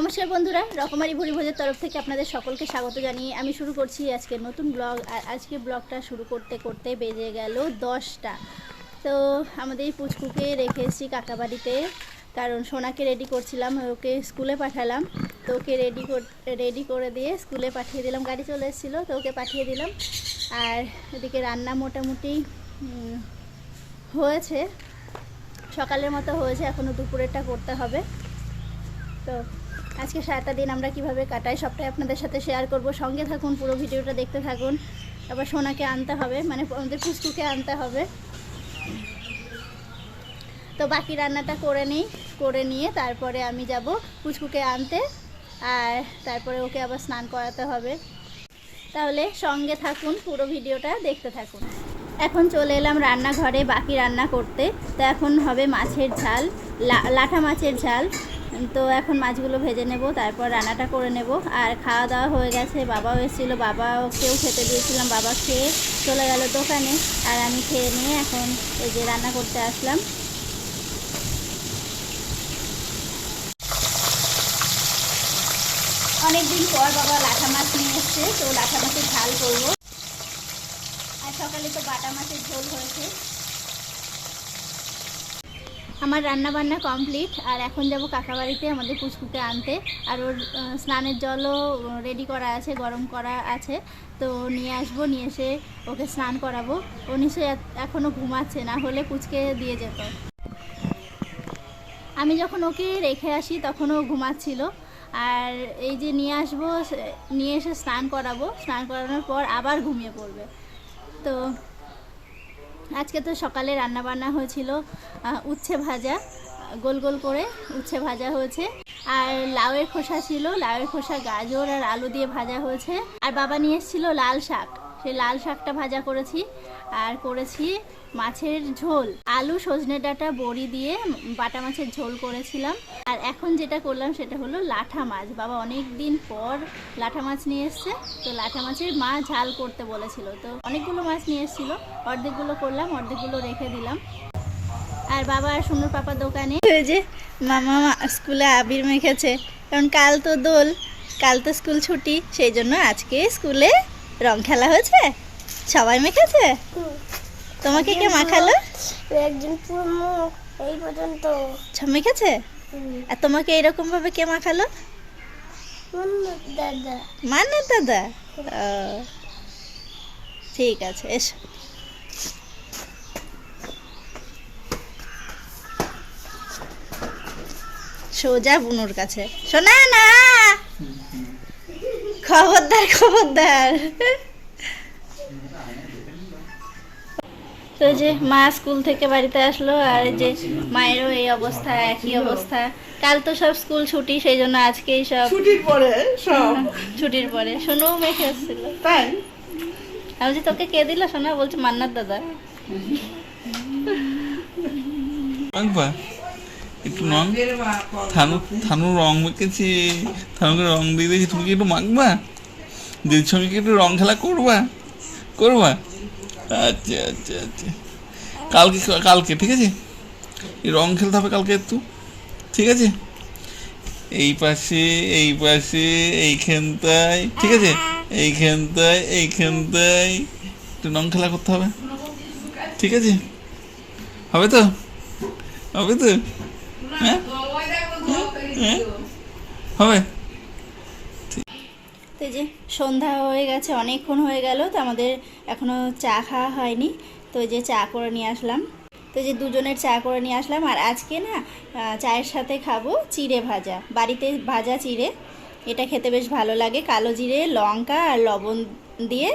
নমস্কার বন্ধুরা, রকমারি ভুরি ভোজের তরফ থেকে আপনাদের সকলকে স্বাগত জানিয়ে আমি শুরু করছি আজকে নতুন ব্লগ। আর আজকে ব্লগটা শুরু করতে করতে বেজে গেল দশটা। তো আমাদের পুচকুকে রেখে এসেছি কাকা বাড়িতে কারণ সোনাকে রেডি করছিলাম, ওকে স্কুলে পাঠালাম। তো ওকে রেডি রেডি করে দিয়ে স্কুলে পাঠিয়ে দিলাম, গাড়ি চলে এসেছিল, তো ওকে পাঠিয়ে দিলাম। আর এদিকে রান্না মোটামুটি হয়েছে। সকালের মতো হয়েছে এখনও দুপুরেরটা করতে হবে। তো আজকে সারাটা দিন আমরা কীভাবে কাটাই সবটাই আপনাদের সাথে শেয়ার করব। সঙ্গে থাকুন, পুরো ভিডিওটা দেখতে থাকুন। আবার সোনাকে আনতে হবে মানে আমাদের পুষ্কুকে আনতে হবে। তো বাকি রান্নাটা করে নিই, করে নিয়ে তারপরে আমি যাব পুচকুকে আনতে, আর তারপরে ওকে আবার স্নান করাতে হবে। তাহলে সঙ্গে থাকুন, পুরো ভিডিওটা দেখতে থাকুন। এখন চলে এলাম রান্নাঘরে, বাকি রান্না করতে। তো এখন হবে মাছের ঝাল লাঠা মাছের ঝাল। তো এখন মাছগুলো ভেজে নেব, তারপর রান্নাটা করে নেব। আর খাওয়া দাওয়া হয়ে গেছে, বাবাও এসেছিল, বাবাকেও খেতে দিয়েছিলাম, বাবা খেয়ে চলে গেল দোকানে। আর আমি খেয়ে নিয়ে এখন এই যে রান্না করতে আসলাম। অনেকদিন পর বাবা লাঠা মাছ নিয়ে এসছে, তো লাঠা মাছের ঝাল করব। আর সকালে তো বাটা মাছের ঝোল হয়েছে। আমার রান্না বান্না কমপ্লিট, আর এখন যাব কাকা বাড়িতে আমাদের পুচকুকে আনতে। আর ওর স্নানের জলও রেডি করা আছে, গরম করা আছে। তো নিয়ে আসব, নিয়ে এসে ওকে স্নান করাবো। ও নিশ্চয়ই এখনও ঘুমাচ্ছে, না হলে পুচকে দিয়ে যেত। আমি যখন ওকে রেখে আসি, তখন ও ঘুমাচ্ছিল। আর এই যে নিয়ে আসব নিয়ে এসে স্নান করাবো। স্নান করানোর পর আবার ঘুমিয়ে পড়বে। তো আজকে তো সকালে রান্না বান্না হয়েছিল উচ্ছে ভাজা, গোল গোল করে উচ্ছে ভাজা হয়েছে। আর লাউয়ের খোসা ছিল, লাউয়ের খোসা গাজর আর আলু দিয়ে ভাজা হয়েছে। আর বাবা নিয়ে এসেছিল লাল শাক। সেই লাল শাকটা ভাজা করেছি আর করেছি মাছের ঝোল। আলু, সজনে ডাঁটা, বড়ি দিয়ে বাটা মাছের ঝোল করেছিলাম। আর এখন যেটা করলাম সেটা হলো লাঠা মাছ। বাবা অনেক দিন পর লাঠা মাছ নিয়ে এসছে, তো লাঠা মাছের মা ঝাল করতে বলেছিল। তো অনেকগুলো মাছ নিয়ে এসেছিল, অর্ধেকগুলো করলাম, অর্ধেকগুলো রেখে দিলাম। আর বাবা আর সুন্দর পাপার দোকানে ওই যে মামা স্কুলে আবির মেখেছে। কারণ কাল তো দোল, কাল তো স্কুল ছুটি, সেই জন্য আজকে স্কুলে রং খেলা হয়েছে? সবাই মেখেছে? তোমাকে কে মাখালো? একজন পুরো মুখ এই পর্যন্ত। মেখেছে? আর তোমাকে এরকম ভাবে কে মাখালো? দাদা। মান্নার দাদা? ঠিক আছে এসো। সোজা বুনুর কাছে। শোনা না! খবরদার খবরদার। তো যে মা স্কুল থেকে বাড়িতে আসলো আর এই যে মায়েরও এই অবস্থা একই অবস্থা। কাল তো সব স্কুল ছুটি সেই জন্য আজকেই সব ছুটির পরে সব। ছুটির পরে। সোনাও মেখে এসেছিল তাই? আমি বলছি তোকে কে দিল? সোনা বলছে মান্নার দাদা। একটু রং থানু থানু রং মেখেছি থানুকে রং দিয়ে দিয়েছি, তুমি কি একটু মাখবা? দিদির সঙ্গে কি একটু রং খেলা করবা? করবা? আচ্ছা আচ্ছা আচ্ছা। কালকে কালকে, ঠিক আছে? রং খেলতে হবে কালকে একটু, ঠিক আছে? এই পাশে এই পাশে, এইখানটায়, ঠিক আছে? এইখানটায় এইখানটায়। একটু রং খেলা করতে হবে, ঠিক আছে? হবে তো? হবে তো? হবে। তো যে সন্ধ্যা হয়ে গেছে, অনেকক্ষণ হয়ে গেল, তো আমাদের এখনও চা খাওয়া হয়নি। তো যে চা করে নিয়ে আসলাম। তো যে দুজনের চা করে নিয়ে আসলাম, আর আজকে না চায়ের সাথে খাব চিড়ে ভাজা। বাড়িতে ভাজা চিড়ে, এটা খেতে বেশ ভালো লাগে। কালো জিরে, লঙ্কা আর লবণ দিয়ে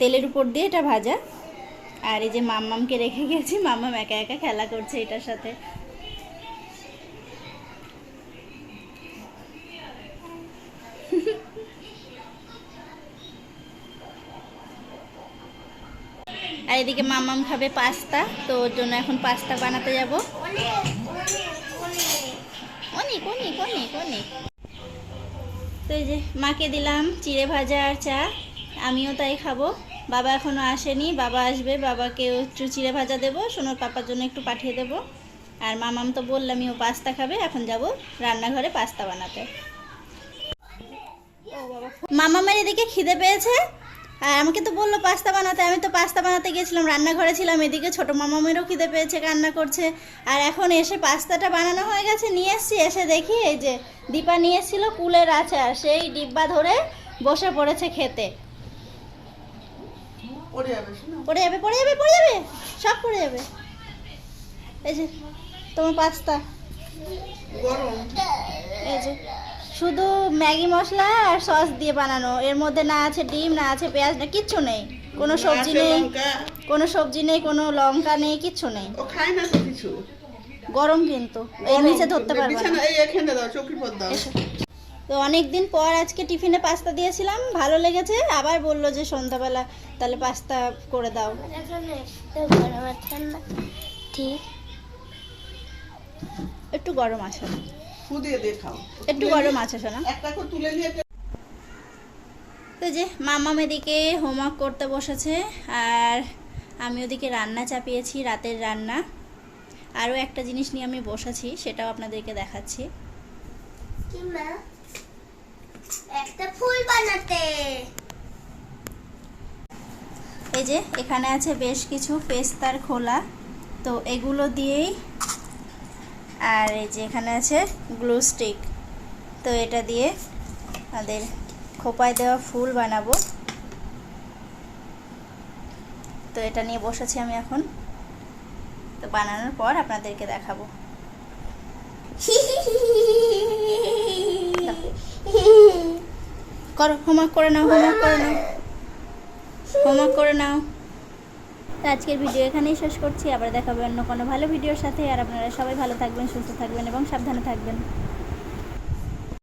তেলের উপর দিয়ে এটা ভাজা। আর এই যে মাম্মামকে রেখে গেছি, মাম্মাম একা একা খেলা করছে এটার সাথে। আর এদিকে মামাম খাবে পাস্তা, তো ওর জন্য এখন পাস্তা বানাতে যাব। অনেক অনেক অনেক অনেক। তো এই যে মাকে দিলাম চিড়ে ভাজা আর চা, আমিও তাই খাব। বাবা এখনও আসেনি, বাবা আসবে, বাবাকে একটু চিড়ে ভাজা দেবো, সোনার পাপার জন্য একটু পাঠিয়ে দেবো। আর মামাম তো বললামই ও পাস্তা খাবে, এখন যাব রান্নাঘরে পাস্তা বানাতে। মামামের এদিকে খিদে পেয়েছে আমাকে তো বলল পাস্তা বানাতে আমি তো পাস্তা বানাতে গেছিলাম রান্নাঘরে ছিলাম এদিকে ছোট মামামেরও খিদে পেয়েছে কান্না করছে। আর এখন এসে পাস্তাটা বানানো হয়ে গেছে নিয়ে এসছি এসে দেখি এই যে দীপা নিয়ে এসেছিল কুলের আচার সেই ডিব্বা ধরে বসে পড়েছে খেতে। পড়ে যাবে পড়ে যাবে পড়ে যাবে সব পড়ে যাবে। এই যে তোমার পাস্তা। এই যে। শুধু ম্যাগি মশলা আর সস দিয়ে বানানো। এর মধ্যে না আছে ডিম না আছে পেঁয়াজ না কিচ্ছু নেই। কোনো সবজি নেই কোনো সবজি নেই কোনো লঙ্কা নেই কিচ্ছু নেই। ও খায় না তো কিছু? গরম কিন্তু। এই নিচে ধরতে পারবে না। এই এখানে দাও চৌকির পর দাও। তো অনেক দিন পর আজকে টিফিনে পাস্তা দিয়েছিলাম ভালো লেগেছে। আবার বলল যে সন্ধ্যাবেলা তাহলে পাস্তা করে দাও। এখানে তো গরম আছে। না ঠিক একটু গরম আছে। ফু দিয়ে দিয়ে খাও একটু গরম আছে শোনা। একটা করে তুলে নিয়ে তো যে মামাম এদিকে হোমওয়ার্ক করতে বসেছে আর আমি ওদিকে রান্না চাপিয়েছি রাতের রান্না। আরও একটা জিনিস নিয়ে আমি বসেছি সেটাও আপনাদেরকে দেখাচ্ছি। একটা ফুল বানাতে। এই যে এখানে আছে বেশ কিছু পেস্তার খোলা। তো এগুলো দিয়েই আর এই যে এখানে আছে গ্লু স্টিক তো এটা দিয়ে আমাদের খোপায় দেওয়া ফুল বানাবো। তো এটা নিয়ে বসেছি আমি এখন। তো বানানোর পর আপনাদেরকে দেখাবো। করো হোমওয়ার্ক করে নাও হোমওয়ার্ক করে নাও। হোমওয়ার্ক করে নাও। তো আজকের ভিডিও এখানেই শেষ করছি। আবার দেখাবে অন্য কোনো ভালো ভিডিওর সাথে। আর আপনারা সবাই ভালো থাকবেন, সুস্থ থাকবেন এবং সাবধানে থাকবেন।